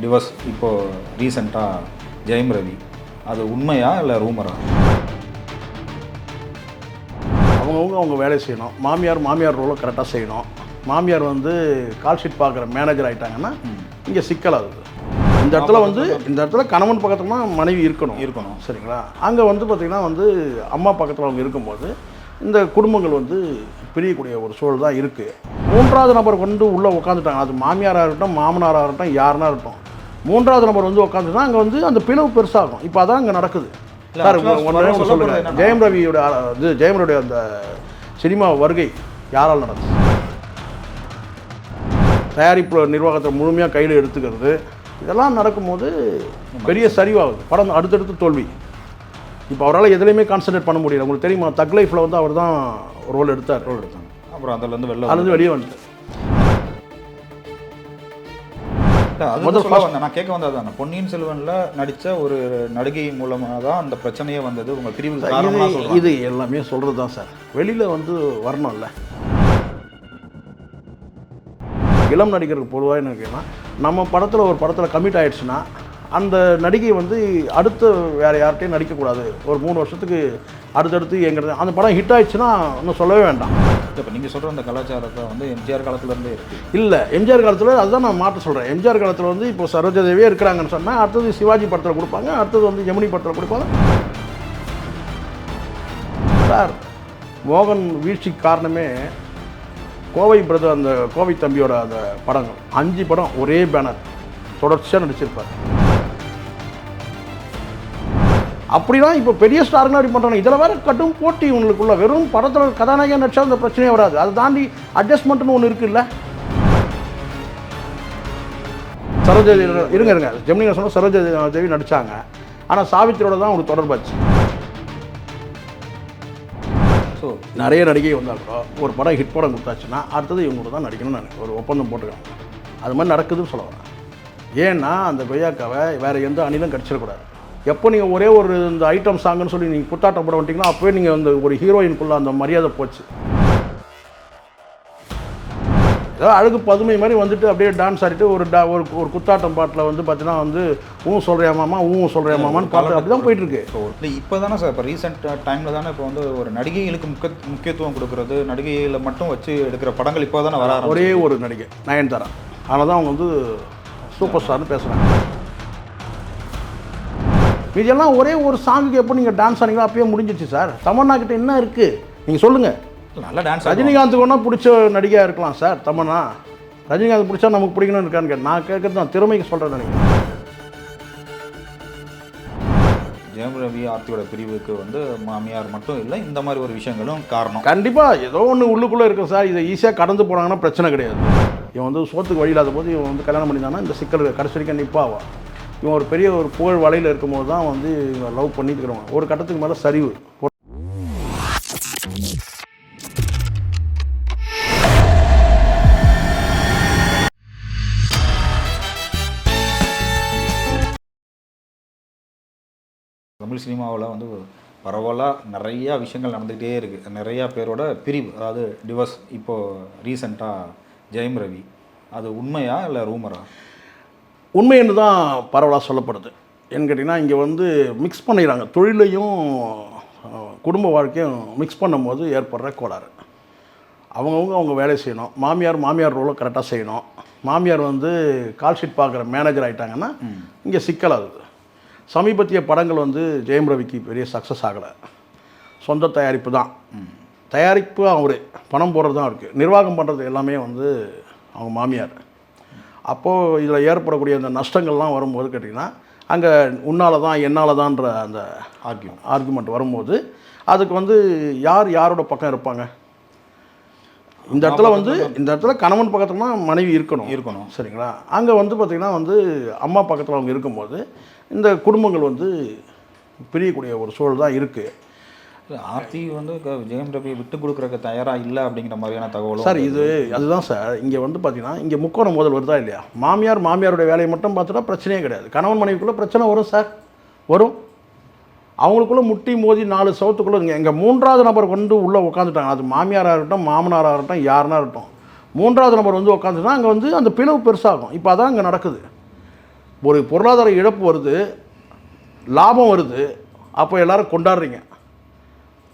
Divorce இப்போது ரீசெண்டாக ஜெயம் ரவி. அது உண்மையா இல்லை ரூமரா அவங்கவுங்க அவங்க வேலையை செய்யணும். மாமியார் மாமியார் ரோலை கரெக்டாக செய்யணும். மாமியார் வந்து கால் ஷீட் பார்க்குற மேனேஜர் ஆயிட்டாங்கன்னா இங்கே சிக்கல் ஆகுது இந்த இடத்துல வந்து இந்த இடத்துல கணவன் பக்கத்துல தான் மனைவி இருக்கணும். இருக்கணும். சரிங்களா? அங்கே வந்து பார்த்திங்கன்னா வந்து அம்மா பக்கத்தில் அவங்க இருக்கும்போது இந்த குடும்பங்கள் வந்து பிரியக்கூடிய ஒரு சூழல் தான் இருக்குது மூன்றாவது நபர் கொண்டு உள்ளே உட்காந்துட்டாங்க அது மாமியாராக இருக்கட்டும் மாமனாராக இருக்கட்டும் யாருனா இருக்கட்டும். மூன்றாவது நபர் வந்து உட்காந்துட்டா அங்கே வந்து அந்த பிளவு பெருசாகும். இப்போ அதான் அங்கே நடக்குது. சார் ஒன்றே ஒன்று சொல்ல சொல்லுங்கள் ஜெயம் ரவியோட இது ஜெயம் ரவியோட அந்த சினிமா வருகை யாரால் நடந்தது? தயாரிப்பு நிர்வாகத்தை முழுமையாக கையில் எடுத்துக்கிறது இதெல்லாம் நடக்கும்போது பெரிய சரிவாகுது. படம் அடுத்தடுத்து தோல்வி. இப்போ அவரால் எதுலையுமே கான்சென்ட்ரேட் பண்ண முடியல. உங்களுக்கு தெரியுமா தக் லைஃப்பில் வந்து அவர் தான் ரோல் எடுத்தார். ரோல் எடுத்தாங்க அப்புறம் அதுலேருந்து வெளில அதுலேருந்து வெளியே வந்தேன். நான் கேட்க வந்தது தானே பொன்னியின் செல்வன்ல நடிச்ச ஒரு நடிகை மூலமாக தான் அந்த பிரச்சனையே வந்தது. உங்க பிரிவுக்கு காரணமாக இது எல்லாமே சொல்கிறது தான் சார். வெளியில் வந்து வரணும்ல. இளம் நடிகருக்கு பொதுவாக என்ன கேட்கலாம் நம்ம படத்தில் ஒரு படத்தில் கமிட் ஆயிடுச்சுன்னா அந்த நடிகை வந்து அடுத்து வேறு யார்கிட்டையும் நடிக்கக்கூடாது. ஒரு மூணு வருஷத்துக்கு அடுத்தடுத்து எங்கிறது அந்த படம் ஹிட் ஆயிடுச்சுன்னா இன்னும் சொல்லவே வேண்டாம். இப்போ நீங்க சொல்ற அந்த கலாச்சாரத்தை வந்து எம்ஜிஆர் காலத்துல இருந்தே இருக்கு. இல்லை எம்ஜிஆர் காலத்தில் அதுதான் நான் மாற்ற சொல்கிறேன் எம்ஜிஆர் காலத்தில் வந்து இப்போ சரோஜாதேவியே இருக்கிறாங்கன்னு சொன்னால் அடுத்தது சிவாஜி படத்தில் கொடுப்பாங்க அடுத்தது வந்து ஜெமினி படத்தில் கொடுப்பாங்க. சார் மோகன் வீழ்ச்சிக்கு காரணமே கோவை பிரதர் அந்த கோவை தம்பியோட அந்த படங்கள். அஞ்சு படம் ஒரே பேனர் தொடர்ச்சியாக நடிச்சிருப்பார். அப்படிலாம் இப்போ பெரிய ஸ்டாருங்க அப்படி பண்ணுறாங்க இதில் வேற கடும் போட்டி உங்களுக்குள்ள வெறும் படத்தில் கதாநாயகன் நடிச்சா அந்த பிரச்சனையே வராது. அதை தாண்டி அட்ஜஸ்ட்மெண்ட்னு ஒன்று இருக்குல்ல? சரோஜா இருங்க இருங்க. ஜெமினி சொன்ன சரோஜா தேவி நடித்தாங்க ஆனால் சாவித்திரியோட தான் அவங்களுக்கு தொடர்பாச்சு. ஸோ நிறைய நடிகை வந்தால் கூட ஒரு படம் ஹிட் படம் கொடுத்தாச்சுன்னா அடுத்தது இவங்க தான் நடிக்கணும்னு நான் ஒரு ஒப்பந்தம் போட்டுருக்காங்க. அது மாதிரி நடக்குதுன்னு சொல்ல வரேன். ஏன்னா அந்த கொய்யாக்காவை வேறு எந்த அணிலும் கடிச்சிடக்கூடாது. எப்போ நீங்கள் ஒரே ஒரு இந்த ஐட்டம் சாங்குன்னு சொல்லி நீங்கள் குத்தாட்டம் போட வந்துட்டீங்கன்னா அப்போவே நீங்கள் அந்த ஒரு ஹீரோயினுக்குள்ள அந்த மரியாதை போச்சு. ஏதோ அழகு பதுமை மாதிரி வந்துட்டு அப்படியே டான்ஸ் ஆடிட்டு ஒரு டா ஒரு ஒரு குத்தாட்டம் பாட்டில் வந்து பார்த்தீங்கன்னா வந்து ஊ சொல்கிறியா மாமா ஊ சொல்கிறியா மாமான்னு பார்த்து அப்படி தான் போயிட்டுருக்கு ஸோ இல்லை இப்போ தானே சார் இப்போ ரீசெண்ட் டைமில் தானே இப்போ வந்து ஒரு நடிகைகளுக்கு முக்கிய முக்கியத்துவம் கொடுக்கறது நடிகைகளை மட்டும் வச்சு எடுக்கிற படங்கள் இப்போ தானே வர ஒரே ஒரு நடிகை நயன்தாரா. அதனால தான் அவங்க வந்து சூப்பர் ஸ்டார்னு பேசுகிறாங்க இதெல்லாம் ஒரே ஒரு சாங்குக்கு எப்போ நீங்கள் டான்ஸ் ஆனீங்களோ அப்பயே முடிஞ்சிச்சு சார். தமன்னா கிட்ட என்ன இருக்குது நீங்கள் சொல்லுங்கள் நல்ல டான்ஸ் ரஜினிகாந்துக்கு ஒன்றா பிடிச்ச நடிகையாக இருக்கலாம் சார் தமன்னா. ரஜினிகாந்த் பிடிச்சா நமக்கு பிடிக்கணும்னு இருக்கான்னு நான் கேட்குறது நான் திறமைக்கு சொல்கிறேன் நினைக்கிறேன். ஜெயம் ரவி ஆர்த்தியோட பிரிவுக்கு வந்து மாமியார் மட்டும் இல்லை இந்த மாதிரி ஒரு விஷயங்களும் காரணம். கண்டிப்பாக ஏதோ ஒன்று உள்ளுக்குள்ளே இருக்கும் சார். இதை ஈஸியாக கடந்து போனாங்கன்னா பிரச்சனை கிடையாது. இவன் வந்து சோத்துக்கு வழி இல்லாத போது இவன் வந்து கல்யாணம் பண்ணிட்டான்னா இந்த சிக்கல் கடைசி வரைக்கும் நிற்பாவா இவன் ஒரு பெரிய ஒரு புகழ் வலையில் இருக்கும்போது தான் வந்து இவன் லவ் பண்ணிட்டு இருக்கிறவங்க ஒரு கட்டத்துக்கு மேலே சரிவு. தமிழ் சினிமாவில் வந்து பரவலாக நிறையா விஷயங்கள் நடந்துகிட்டே இருக்குது நிறையா பேரோட பிரிவு அதாவது டிவர்ஸ் இப்போது ரீசண்டாக ஜெயம் ரவி. அது உண்மையா இல்லை ரூமரா உண்மை என்று தான் பரவலாக சொல்லப்படுது. ஏன்னு கேட்டிங்கன்னா இங்கே வந்து மிக்ஸ் பண்ணிடுறாங்க தொழிலையும் குடும்ப வாழ்க்கையும் மிக்ஸ் பண்ணும்போது ஏற்படுற கோளாறு. அவங்கவுங்க அவங்க வேலையை செய்யணும். மாமியார் மாமியார் ரோலை கரெக்டாக செய்யணும். மாமியார் வந்து கால் ஷீட் பார்க்குற மேனேஜர் ஆயிட்டாங்கன்னா இங்கே சிக்கலாகுது சமீபத்திய படங்கள் வந்து ஜெயம் ரவிக்கு பெரிய சக்ஸஸ் ஆகலை. சொந்த தயாரிப்பு தான். தயாரிப்பு அவர். பணம் போடுறது தான் இருக்குது நிர்வாகம் பண்ணுறது எல்லாமே வந்து அவங்க மாமியார். அப்போது இதில் ஏற்படக்கூடிய அந்த நஷ்டங்கள்லாம் வரும்போது கேட்டிங்கன்னா அங்கே உன்னால தான் என்னால் தான்ற அந்த ஆர்கியூ ஆர்குமெண்ட் வரும்போது அதுக்கு வந்து யார் யாரோட பக்கம் இருப்பாங்க? இந்த இடத்துல வந்து இந்த இடத்துல கணவன் பக்கத்துல தான் மனைவி இருக்கணும். இருக்கணும். சரிங்களா? அங்கே வந்து பார்த்திங்கன்னா வந்து அம்மா பக்கத்தில் அவங்க இருக்கும்போது இந்த குடும்பங்கள் வந்து பிரியக்கூடிய ஒரு சூழல் தான் இருக்குது ஆர்த்தி வந்து ஜெயம் ரவி விட்டு கொடுக்குறக்கு தயாராக இல்லை அப்படிங்கிற மாதிரியான தகவலும் சார் இது அதுதான் சார். இங்கே வந்து பார்த்தீங்கன்னா இங்கே முக்கோணம் முதல் வருதா இல்லையா? மாமியார் மாமியாருடைய வேலையை மட்டும் பார்த்துட்டா பிரச்சனையே கிடையாது. கணவன் மனைவிக்குள்ளே பிரச்சனை வரும் சார். வரும். அவங்களுக்குள்ள முட்டி மோதி நாலு சவுத்துக்குள்ளே இங்கே எங்கள் மூன்றாவது நபர் கொண்டு உள்ளே உட்காந்துட்டாங்க அது மாமியாராக இருக்கட்டும் மாமனாராக இருக்கட்டும் யாருனா இருக்கட்டும். மூன்றாவது நபர் வந்து உட்காந்துட்டா அங்கே வந்து அந்த பிளவு பெருசாகும். இப்போ அதான் இங்கே நடக்குது. ஒரு பொருளாதார இழப்பு வருது. லாபம் வருது. அப்போ எல்லாரும் கொண்டாடுறீங்க.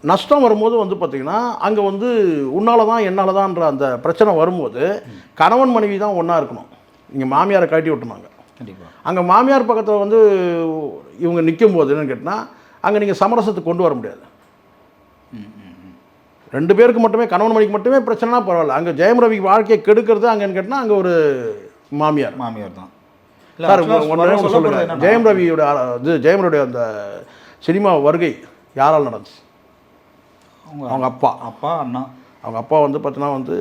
நஷ்டம் வரும்போது வந்து பார்த்திங்கன்னா அங்கே வந்து உன்னால தான் என்னால் தான்ன்ற அந்த பிரச்சனை வரும்போது கணவன் மனைவி தான் ஒன்றா இருக்கணும். நீங்கள் மாமியாரை கட்டி விட்டுனாங்க கண்டிப்பாக அங்கே மாமியார் பக்கத்தில் வந்து இவங்க நிற்கும் போது என்னன்னு கேட்டால் அங்கே நீங்கள் சமரசத்துக்கு கொண்டு வர முடியாது. ரெண்டு பேருக்கு மட்டுமே கணவன் மணிக்கு மட்டுமே பிரச்சனைனா பரவாயில்ல. அங்கே ஜெயம் ரவி வாழ்க்கையை கெடுக்கிறது அங்கேன்னு கேட்டால் அங்கே ஒரு மாமியார். மாமியார் தான். சார் ஒன்று ஒன்று சொல்ல சொல்லுங்க. போறது என்னன்னா- ஜெயம் ரவியோட இது ஜெயம் ரவியோட அந்த சினிமா வருகை யாரால் நடந்துச்சு? அவங்க அவங்க அப்பா அப்பா அண்ணா. அவங்க அப்பா வந்து பார்த்தீங்கன்னா வந்து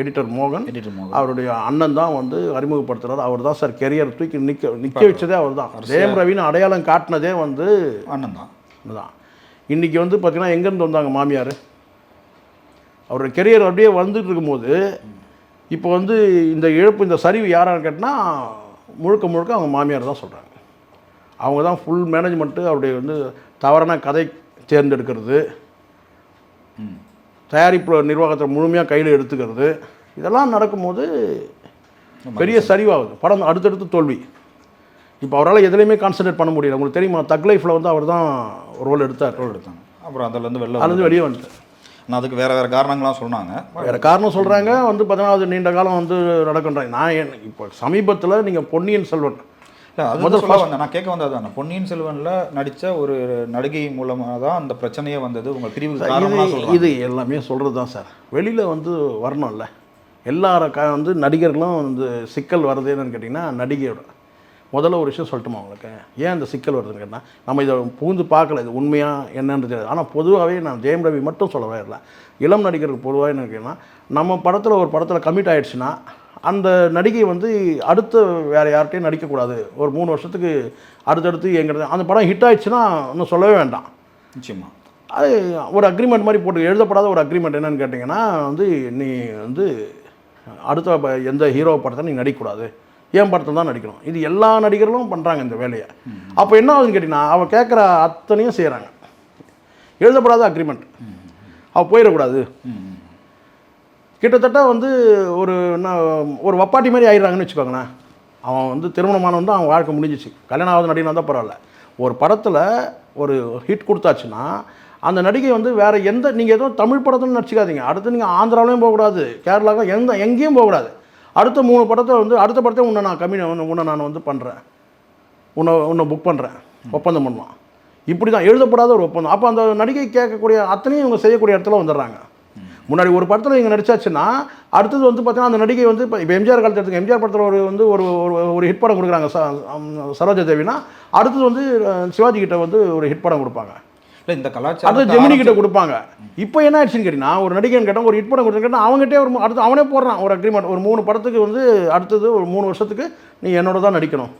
எடிட்டர் மோகன். எடிட்டர் மோகன். அவருடைய அண்ணன் தான் வந்து அறிமுகப்படுத்துறாரு. அவர் தான் சார் கெரியர் தூக்கி நிற்க நிற்க வச்சதே அவர் தான். ஜெயம் ரவின்னு அடையாளம் காட்டினதே வந்து அண்ணன் தான். தான். இன்றைக்கி வந்து பார்த்தீங்கன்னா எங்கேருந்து வந்தாங்க மாமியார்? அவருடைய கெரியர் அப்படியே வந்துட்டு இருக்கும்போது இப்போ வந்து இந்த இழப்பு இந்த சரிவு யாரான்னு கேட்டால் முழுக்க முழுக்க அவங்க மாமியார் தான் சொல்கிறாங்க அவங்க தான் ஃபுல் மேனேஜ்மெண்ட்டு அவருடைய வந்து தவறான கதை தேர்ந்தெடுக்கிறது. தயாரிப்பு நிர்வாகத்தை முழுமையாக கையில் எடுத்துக்கிறது. இதெல்லாம் நடக்கும்போது பெரிய சரிவாகுது. படம் அடுத்தடுத்து தோல்வி. இப்போ அவரால் எதுலையுமே கான்சன்ட்ரேட் பண்ண முடியல. உங்களுக்கு தெரியுமா தக் லைஃப்பில் வந்து அவர் தான் ரோல் எடுத்தார். ரோல் எடுத்தாங்க. அப்புறம் அதுலேருந்து வெளில அதுலேருந்து வெளியே வந்துட்டார். நான் அதுக்கு வேற வேற காரணங்கள்லாம் சொன்னாங்க. வேறு காரணம் சொல்கிறாங்க வந்து பார்த்தீங்கன்னா அது நீண்ட காலம் வந்து நடக்குன்றாங்க நான் இப்போ சமீபத்தில் நீங்கள் பொன்னியின் செல்வன் இல்லை அது முதல் சொல்ல வந்தேன். நான் கேட்க வந்தது பொன்னியின் செல்வனில் நடித்த ஒரு நடிகை மூலமாக தான் அந்த பிரச்சனையே வந்தது. உங்க பிரிவுக்கு காரணமாக இது எல்லாமே சொல்கிறது தான் சார். வெளியில் வந்து வரணும்ல. எல்லார க வந்து நடிகர்களும் வந்து சிக்கல் வருது என்னன்னு கேட்டிங்கன்னா நடிகையோட. முதல்ல ஒரு விஷயம் சொல்லட்டுமா உங்களுக்கு? ஏன் இந்த சிக்கல் வருதுன்னு கேட்டால் நம்ம இதை புகுந்து பார்க்கல. இது உண்மையாக என்னன்றது தெரியாது. ஆனால் பொதுவாகவே நான் ஜெயம் ரவி மட்டும் சொல்லவே இல்லை இளம் நடிகருக்கு பொதுவாக என்ன கேட்டிங்கன்னா நம்ம படத்தில் ஒரு படத்தில் கமிட் ஆயிடுச்சுன்னா அந்த நடிகை வந்து அடுத்த வேறு யார்கிட்டையும் நடிக்கக்கூடாது. ஒரு மூணு வருஷத்துக்கு அடுத்தடுத்து எங்கிறது அந்த படம் ஹிட் ஆயிடுச்சுன்னா இன்னும் சொல்லவே வேண்டாம். நிச்சயமா. அது ஒரு அக்ரிமெண்ட் மாதிரி போட்டு எழுதப்படாத ஒரு அக்ரிமெண்ட் என்னன்னு கேட்டிங்கன்னா வந்து நீ வந்து அடுத்த எந்த ஹீரோ படத்தை நீ நடிக்கக்கூடாது. என் படத்தில் தான் நடிக்கணும். இது எல்லா நடிகர்களும் பண்ணுறாங்க இந்த வேலையை. அப்போ என்ன ஆகுதுன்னு கேட்டிங்கன்னா அவள் கேட்குற அத்தனையும் செய்கிறாங்க எழுதப்படாத அக்ரிமெண்ட் அவள் போயிடக்கூடாது. கிட்டத்தட்ட வந்து ஒரு என்ன ஒரு வப்பாட்டி மாதிரி ஆயிடுறாங்கன்னு வச்சுக்கோங்களேன். அவன் வந்து திருமணமானவன் தான் அவன் வாழ்க்கை முடிஞ்சிச்சு. கல்யாணம் ஆகுது நடிகனா வந்தால் பரவாயில்ல. ஒரு படத்தில் ஒரு ஹிட் கொடுத்தாச்சுன்னா அந்த நடிகை வந்து வேறு எந்த நீங்கள் எதுவும் தமிழ் படத்தில் நடிச்சிக்காதீங்க. அடுத்து நீங்கள் ஆந்திராவிலையும் போகக்கூடாது கேரளாவும் எந்த எங்கேயும் போகக்கூடாது. அடுத்த மூணு படத்தை வந்து அடுத்த படத்தை உன்னை நான் கம்மி உன்னை நான் வந்து பண்ணுறேன் உன்னை உன்னை புக் பண்ணுறேன் ஒப்பந்தம் பண்ணுவான். இப்படி தான் எழுதப்படாத ஒரு ஒப்பந்தம். அப்போ அந்த நடிகை கேட்கக்கூடிய அத்தனையும் இவங்க செய்யக்கூடிய இடத்துல வந்துடுறாங்க. முன்னாடி ஒரு படத்தில் இவங்க நடிச்சாச்சுன்னா அடுத்தது வந்து பார்த்தீங்கன்னா அந்த நடிகை வந்து இப்போ இப்போ எம்ஜிஆர் காலத்தில் எடுத்துங்க எம்ஜிஆர் படத்தில் ஒரு வந்து ஒரு ஒரு- ஹிட் படம் கொடுக்குறாங்க சரோஜா தேவினா அடுத்தது வந்து சிவாஜி கிட்ட வந்து ஒரு ஹிட் படம் கொடுப்பாங்க. இல்லை இந்த அடுத்து கலாச்சாரம் ஜெமினி கிட்ட கொடுப்பாங்க. இப்போ என்ன ஆயிடுச்சுன்னு கேட்டிங்கன்னா ஒரு நடிகன் கேட்டால் ஒரு ஹிட் படம் கொடுத்துருக்கேன் அவங்ககிட்டே ஒரு அடுத்து அவனே போடுறான் ஒரு அக்ரிமெண்ட் ஒரு மூணு படத்துக்கு வந்து அடுத்தது ஒரு மூணு வருஷத்துக்கு நீ என்னோட தான் நடிக்கணும்.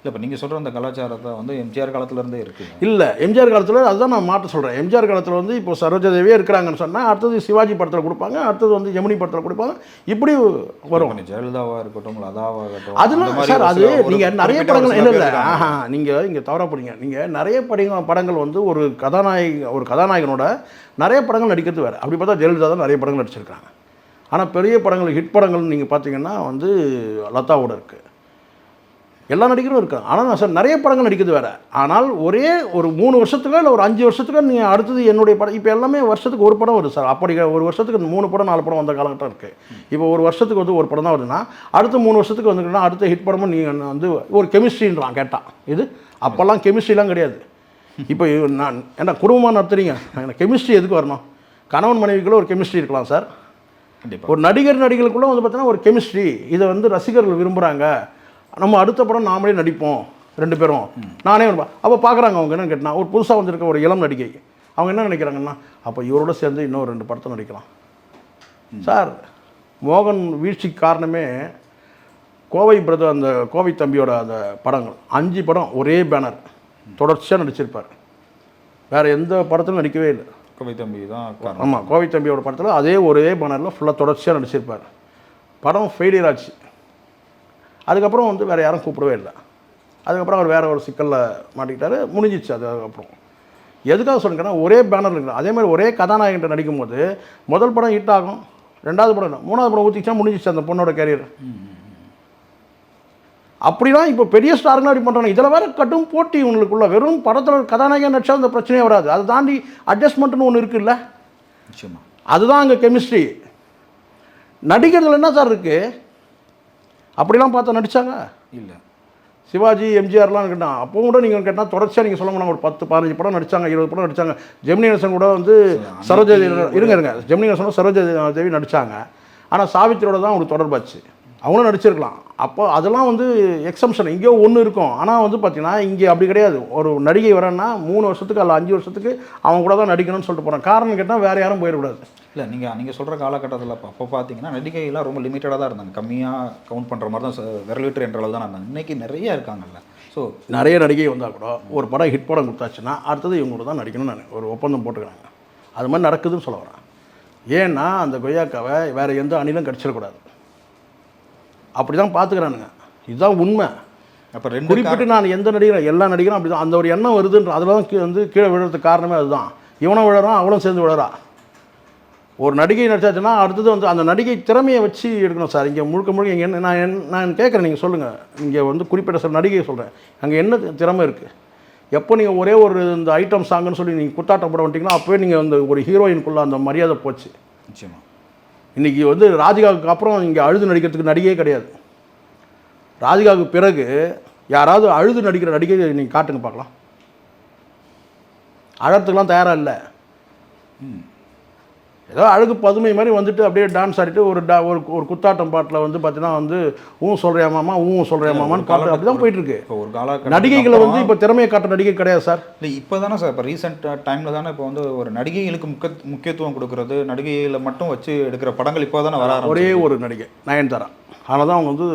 இல்லை இப்போ நீங்கள் சொல்கிற அந்த கலாச்சாரத்தை வந்து எம்ஜிஆர் காலத்துல இருந்தே இருக்குங்க. இல்லை எம்ஜிஆர் காலத்தில் அதுதான் நான் மாற்ற சொல்கிறேன் எம்ஜிஆர் காலத்தில் வந்து இப்போ சரோஜாதேவியே இருக்கிறாங்கன்னு சொன்னால் அடுத்தது சிவாஜி படத்தில் கொடுப்பாங்க அடுத்தது வந்து ஜெமினி படத்தில் கொடுப்பாங்க. இப்படி வரும். கொஞ்சம் ஜெயலலிதாவா இருக்கட்டும் லதாவா இருக்கட்டும் அதெல்லாம் சார் அது நீங்கள் நிறைய படங்கள் இல்லை இல்லை. ஆஹா நீங்கள் இங்கே தவறாக போறீங்க. நீங்கள் நிறைய படங்கள் படங்கள் வந்து ஒரு கதாநாயக ஒரு கதாநாயகனோட நிறைய படங்கள் நடிக்கிறது வேறு. அப்படி பார்த்தா ஜெயலலிதா தான் நிறைய படங்கள் நடிச்சிருக்காங்க ஆனால் பெரிய படங்கள் ஹிட் படங்கள் நீங்கள் பார்த்தீங்கன்னா வந்து லதாவோட இருக்குது எல்லா நடிகரும் இருக்காங்க. ஆனால் நான் சார் நிறைய படங்கள் நடிக்கிறது வேறு. ஆனால் ஒரே ஒரு மூணு வருஷத்துக்கோ இல்லை ஒரு அஞ்சு வருஷத்துக்கோ நீங்கள் அடுத்தது என்னுடைய படம் இப்போ எல்லாமே வருஷத்துக்கு ஒரு படம் வருது சார். அப்படி ஒரு வருஷத்துக்கு மூணு படம் நாலு படம் வந்த காலகட்டம் இருக்குது இப்போ ஒரு வருஷத்துக்கு வந்து ஒரு படம் தான் வருதுன்னா அடுத்த மூணு வருஷத்துக்கு வந்துட்டுனா அடுத்த ஹிட் படமும் நீங்கள் வந்து ஒரு கெமிஸ்ட்ரின்றான் கேட்டான் இது அப்போல்லாம் கெமிஸ்ட்ரிலாம் கிடையாது. இப்போ நான் என்ன குடும்பமாக நடத்துறீங்க? கெமிஸ்ட்ரி எதுக்கு வரணும்? கணவன் மனைவிக்குள்ள ஒரு கெமிஸ்ட்ரி இருக்கலாம் சார். ஒரு நடிகர் நடிகளுக்குள்ள வந்து பார்த்தீங்கன்னா ஒரு கெமிஸ்ட்ரி இதை வந்து ரசிகர்கள் விரும்புகிறாங்க நம்ம அடுத்த படம் நாமளே நடிப்போம் ரெண்டு பேரும். நானே அப்போ பார்க்குறாங்க அவங்க என்ன கேட்டால் ஒரு புதுசாக வந்திருக்க ஒரு இளம் நடிகை. அவங்க என்ன நினைக்கிறாங்கன்னா அப்போ இவரோட சேர்ந்து இன்னும் ரெண்டு படத்தை நடிக்கலாம். சார் மோகன் வீழ்ச்சிக்கு காரணமே கோவை பிரதர் அந்த கோவை தம்பியோட அந்த படங்கள். அஞ்சு படம் ஒரே பேனர் தொடர்ச்சியாக நடிச்சிருப்பார். வேறு எந்த படத்திலும் நடிக்கவே இல்லை. கவி தம்பி தான் ஆமாம் கோவை தம்பியோட படத்தில் அதே ஒரே பேனரில் ஃபுல்லாக தொடர்ச்சியாக நடிச்சிருப்பார். படம் ஃபெயிலியர் ஆச்சு. அதுக்கப்புறம் வந்து வேறு யாரும் கூப்பிடவே இல்லை. அதுக்கப்புறம் அவர் வேற ஒரு சிக்கலில் மாட்டிக்கிட்டாரு. முடிஞ்சிச்சு அது அதுக்கப்புறம். எதுக்காக சொல்லுங்கன்னா ஒரே பேனர் இருக்குது அதே மாதிரி ஒரே கதாநாயகன்ட்ட நடிக்கும்போது முதல் படம் ஹிட் ஆகும் ரெண்டாவது படம். மூணாவது படம் ஊற்றிச்சா முடிஞ்சிச்சு அந்த பொண்ணோட கேரியர் அப்படிலாம் இப்போ பெரிய ஸ்டாருங்க அப்படி பண்ணுறாங்க இதில் வேற கடும் போட்டி உங்களுக்குள்ள வெறும் படத்தில் கதாநாயகன் நடிச்சா அந்த பிரச்சனையே வராது. அதை தாண்டி அட்ஜஸ்ட்மெண்ட்னு ஒன்று இருக்குல்ல? நிச்சயமா. அதுதான் அங்கே கெமிஸ்ட்ரி நடிக்கிறதுல என்ன சார் இருக்குது அப்படிலாம் பார்த்தா நடித்தாங்க இல்லை. சிவாஜி எம்ஜிஆர்லாம் கேட்டான் அப்போ கூட நீங்கள் கேட்டால் தொடர்ச்சியாக நீங்கள் சொல்ல முடியும் ஒரு பத்து பதினஞ்சு படம் நடிச்சாங்க இருபது படம் நடிச்சாங்க. ஜெமினி கணேசன் கூட வந்து சரோஜா இருங்க இருங்க. ஜெமினி கணேசனும் சரோஜா தேவி நடித்தாங்க ஆனால் சாவித்திரியோட தான் அவங்களுக்கு தொடர்பாச்சு அவங்களும் நடிச்சிருக்கலாம். அப்போ அதெல்லாம் வந்து எக்ஸம்ஷன் இங்கேயோ ஒன்று இருக்கும். ஆனால் வந்து பார்த்தீங்கன்னா இங்கே அப்படி கிடையாது. ஒரு நடிகை வரேன்னா மூணு வருஷத்துக்கு அல்ல அஞ்சு வருஷத்துக்கு அவங்க கூட தான் நடிக்கணும்னு சொல்லிட்டு போகிறான் காரணம் கேட்டால் வேறு யாரும் போயிடக்கூடாது. இல்லை நீங்கள் நீங்கள் சொல்கிற காலகட்டத்தில் அப்போ அப்போ பார்த்தீங்கன்னா நடிகைலாம் ரொம்ப லிமிட்டடாக தான் இருந்தாங்க. கம்மியாக கவுண்ட் பண்ணுற மாதிரி தான் ச- விரலிட்டு என்ற அளவு தான் இருந்தாங்க. இன்றைக்கி நிறைய இருக்காங்கல்ல. ஸோ நிறைய நடிகை வந்தால் கூட ஒரு படம் ஹிட் படம் கொடுத்தாச்சுன்னா அடுத்தது இவங்க கூட தான் நடிக்கணும்னு நான் ஒரு ஒப்பந்தம் போட்டுக்கிறாங்க. அது மாதிரி நடக்குதுன்னு சொல்ல வரேன். ஏன்னா அந்த கொய்யாக்காவை வேறு எந்த அணிலும் கடிச்சிடக்கூடாது அப்படி தான் பார்த்துக்கிறானுங்க இதுதான் உண்மை. அப்போ ரெண்டு குறிப்பிட்டு நான் எந்த நடிகரும் எல்லா நடிகரும் அப்படி தான் அந்த ஒரு எண்ணம் வருதுன்ற அதில் தான் வந்து கீழே விழுறதுக்கு காரணமே அதுதான். இவனும் விழறான் அவளும் சேர்ந்து விழறா. ஒரு நடிகை நடிச்சாச்சுன்னா அடுத்தது வந்து அந்த நடிகை திறமையை வச்சு எடுக்கணும் சார். இங்கே முழுக்க முழுக்க இங்கே என்ன நான் நான் கேட்குறேன் நீங்கள் சொல்லுங்கள் இங்கே வந்து குறிப்பிட்ட சில நடிகையை சொல்கிறேன் அங்கே என்ன திறமை இருக்குது எப்போ நீங்கள் ஒரே ஒரு இந்த ஐட்டம் சாங்குன்னு சொல்லி நீங்கள் குத்தாட்டம் போட வந்துட்டீங்கன்னா அப்போவே நீங்கள் அந்த ஒரு ஹீரோயினுக்குள்ள அந்த மரியாதை போச்சு. நிச்சயமா. இன்றைக்கி வந்து ராதிகாவுக்கு அப்புறம் இங்கே அழுது நடிக்கிறதுக்கு நடிகையே கிடையாது. ராதிகாவுக்கு பிறகு யாராவது அழுது நடிக்கிற நடிகை நீங்கள் காட்டுங்க பார்க்கலாம். அழறதுக்கெலாம் தயாராக இல்லை. ஏதோ அழகு பதுமை மாதிரி வந்துட்டு அப்படியே டான்ஸ் ஆடிட்டு ஒரு டா ஒரு ஒரு குத்தாட்டம் பாட்டில் வந்து பார்த்தீங்கன்னா வந்து ஊ சொல்கிறியா மாமா ஊ சொல்கிறியா மாமான்னு பாட்டு அப்படி தான் போயிட்டுருக்கு. இப்போ ஒரு காலகட்டம் நடிகைகளை வந்து இப்போ திறமையை காட்டுற நடிகை கிடையாது சார். இல்லை இப்போ தானே சார் இப்போ ரீசெண்ட் டைமில் தானே இப்போ வந்து ஒரு நடிகைகளுக்கு முக்கிய முக்கியத்துவம் கொடுக்கறது நடிகைகளை மட்டும் வச்சு எடுக்கிற படங்கள் இப்போ தானே வர ஒரே ஒரு நடிகை நயன்தாரா. அதனால தான் அவங்க வந்து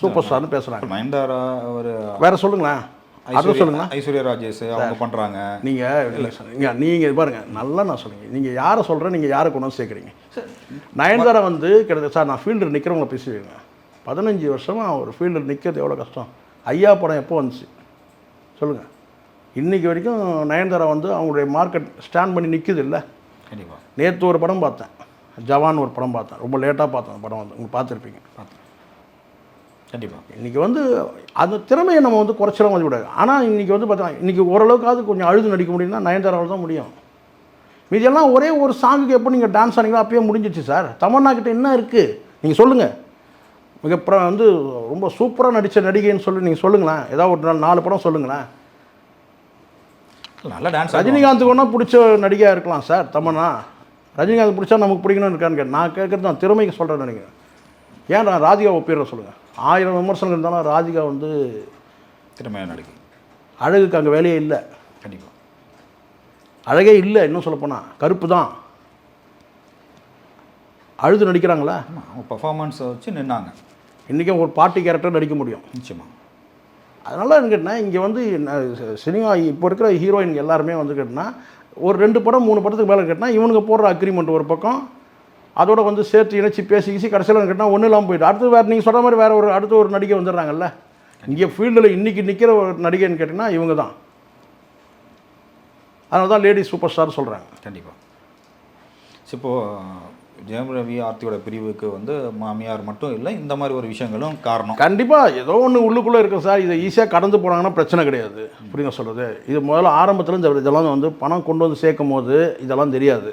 சூப்பர் ஸ்டார்னு பேசுகிறாங்க நயன்தாரா ஒரு வேற சொல்லுங்களேன். அதை ஐஸ்வர்யா ராஜேஷ் அவங்க பண்ணுறாங்க நீங்கள் நீங்கள் பாருங்க நல்லா நான் சொல்லுங்க நீங்கள் யாரை சொல்கிறேன் நீங்கள் யாரை கொண்டு வந்து சேர்க்குறீங்க? நயன்தாரா வந்து கிட்டத்தட்ட சார் நான் ஃபீல்டில் நிற்கிறவங்கள பேசுவீங்க பதினஞ்சு வருஷமாக ஒரு ஃபீல்டில் நிற்கிறது எவ்வளோ கஷ்டம்? ஐயா படம் எப்போ வந்துச்சு? சொல்லுங்கள் இன்றைக்கி வரைக்கும் நயன்தாரா வந்து அவங்களுடைய மார்க்கெட் ஸ்டாண்ட் பண்ணி நிற்குது இல்லை? கண்டிப்பாக நேற்று ஒரு படம் பார்த்தேன். ஜவான் ஒரு படம் பார்த்தேன். ரொம்ப லேட்டாக பார்த்தேன் படம் வந்து. உங்களுக்கு பார்த்துருப்பீங்க. பார்த்தேன். கண்டிப்பாக இன்றைக்கி வந்து அந்த திறமையை நம்ம வந்து குறைச்சிடலாம் வந்து விடாது. ஆனால் இன்றைக்கி வந்து பார்த்தா இன்றைக்கி ஓரளவுக்காவது கொஞ்சம் அழுது நடிக்க முடியும்னா நயன்தாராவில் தான் முடியும். மீதியெல்லாம் ஒரே ஒரு சாங்குக்கு எப்போ நீங்கள் டான்ஸ் ஆனீங்களோ அப்பயே முடிஞ்சிச்சு சார். தமன்னா கிட்ட என்ன இருக்குது நீங்கள் சொல்லுங்கள் மிக வந்து ரொம்ப சூப்பராக நடித்த நடிகைன்னு சொல்லி நீங்கள் சொல்லுங்களேன். ஏதாவது ஒரு நாலு- நாலு படம் சொல்லுங்களேன். நல்ல டான்ஸ் ரஜினிகாந்துக்கு ஒன்றா பிடிச்ச நடிகையாக இருக்கலாம் சார் தமன்னா. ரஜினிகாந்த் பிடிச்சா நமக்கு பிடிக்கணும்னு இருக்கான்னு நான் கேட்குறது நான் திறமைக்கு சொல்கிறேன் நினைக்கிறேன். ஏன் நான் ராதிகா ஒப்பிடுற சொல்லுங்கள் ஆயிரம் விமர்சனங்கள் இருந்தாலும் ராதிகா வந்து திறமையான நடிகை. அழகுக்கு அங்கே வேலையே இல்லை. கண்டிப்பாக அழகே இல்லை இன்னும் சொல்லப்போனால் கருப்பு தான். அழுது நடிக்கிறாங்களா? அவங்க பர்ஃபார்மன்ஸை வச்சு நின்னாங்க. இன்றைக்கும் ஒரு பாட்டி கேரக்டர் நடிக்க முடியும். நிச்சயமா. அதனால் என்ன கேட்டினா இங்கே வந்து சினிமா இப்போ இருக்கிற ஹீரோயின் எல்லாருமே வந்து கேட்டினா ஒரு ரெண்டு படம் மூணு படத்துக்கு மேலே கேட்டினா இவனுங்க போடுற அக்ரிமெண்ட் ஒரு பக்கம் அதோட வந்து சேர்த்து இணைச்சி பேசி கீசி கடைசியில் கேட்டால் ஒன்றும் இல்லாமல் போயிட்டு. அடுத்து வேறு நீங்கள் சொல்கிற மாதிரி வேறு ஒரு அடுத்த ஒரு நடிகை வந்துடுறாங்கல்ல? இங்கே ஃபீல்டில் இன்றைக்கி நிற்கிற ஒரு நடிகைன்னு கேட்டிங்கன்னா இவங்க தான் அதனால தான் லேடி சூப்பர் ஸ்டார் சொல்கிறாங்க கண்டிப்பாக இப்போது ஜெயம் ரவி ஆர்த்தியோட பிரிவுக்கு வந்து மாமியார் மட்டும் இல்லை இந்த மாதிரி ஒரு விஷயங்களும் காரணம். கண்டிப்பாக ஏதோ ஒன்று உள்ளுக்குள்ளே இருக்கும் சார். இதை ஈஸியாக கடந்து போனாங்கன்னா பிரச்சனை கிடையாது. புரியுங்க சொல்கிறது இது முதல்ல ஆரம்பத்தில் இந்த இதெல்லாம் வந்து பணம் கொண்டு வந்து சேர்க்கும் போது இதெல்லாம் தெரியாது.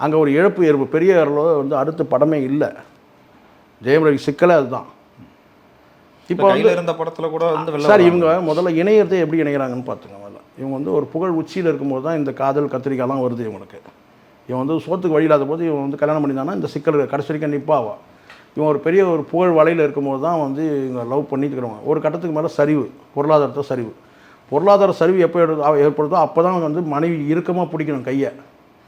அங்கே ஒரு இழப்பு ஏற்பு பெரிய அளவு வந்து அடுத்த படமே இல்லை. ஜெயம் ரவி சிக்கலே அதுதான். இப்போ கையில் இருந்த படத்தில் கூட வந்து சார். இவங்க முதல்ல இணையத்தை எப்படி இணைகிறாங்கன்னு பார்த்துங்க முதல்ல. இவங்க வந்து ஒரு புகழ் உச்சியில் இருக்கும்போது தான் இந்த காதல் கத்திரிக்காய்லாம் வருது இவங்களுக்கு. இவன் வந்து சோத்துக்கு வழி இல்லாத போது இவன் வந்து கல்யாணம் பண்ணியிருந்தானா இந்த சிக்கல் கடைசி வரைக்கும் நிற்பாவா இவன் ஒரு பெரிய ஒரு புகழ் வலையில் இருக்கும்போது தான் வந்து இவங்க லவ் பண்ணிட்டுக்கிறவங்க ஒரு கட்டத்துக்கு மேலே சரிவு பொருளாதாரத்தை சரிவு. பொருளாதார சரிவு எப்போ ஏற்படுதோ அப்போ தான் வந்து மனைவி இறுக்கமாக பிடிக்கணும் கையை.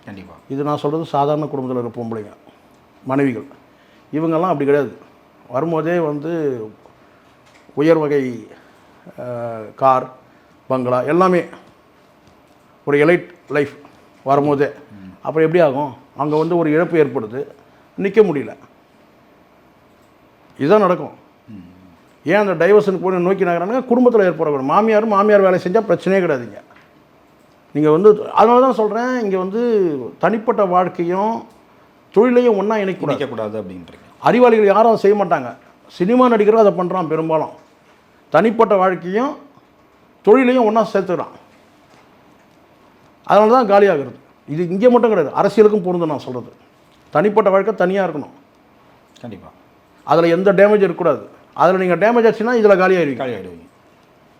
கண்டிப்பாக இது நான் சொல்கிறது சாதாரண குடும்பத்தில் இருக்க பொம்பளைங்க மனைவிகள். இவங்கெல்லாம் அப்படி கிடையாது. வரும்போதே வந்து உயர் வகை கார் பங்களா எல்லாமே ஒரு எலைட் லைஃப் வரும்போதே. அப்புறம் எப்படி ஆகும்? அங்கே வந்து ஒரு இழப்பு ஏற்படுது. நிற்க முடியல. இதுதான் நடக்கும். ஏன் அந்த டைவர்ஷனுக்கு போய் நோக்கி நகரானுங்க குடும்பத்தில் ஏற்படக்கூடாது. மாமியார் மாமியார் வேலை செஞ்சால் பிரச்சனையே கிடையாதுங்க. நீங்கள் வந்து அதனால தான் சொல்கிறேன் இங்கே வந்து தனிப்பட்ட வாழ்க்கையும் தொழிலையும் ஒன்றா இணைக்கக்கூடாது. நிற்கக்கூடாது அப்படின்றீங்க. அறிவாளிகள் யாரும் அதை செய்ய மாட்டாங்க. சினிமா நடிகரும் அதை பண்ணுறான் பெரும்பாலும். தனிப்பட்ட வாழ்க்கையும் தொழிலையும் ஒன்றா சேர்த்துக்கிறான். அதனால தான் காலியாகிறது. இது இங்கே மட்டும் கிடையாது. அரசியலுக்கும் பொருந்தும் நான் சொல்கிறது தனிப்பட்ட வாழ்க்கை தனியாக இருக்கணும். கண்டிப்பாக அதில் எந்த டேமேஜ் இருக்கக்கூடாது. அதில் நீங்கள் டேமேஜ் ஆச்சுன்னா இதில் காலியாயிருவீங்க. காலி ஆகிடுவீங்க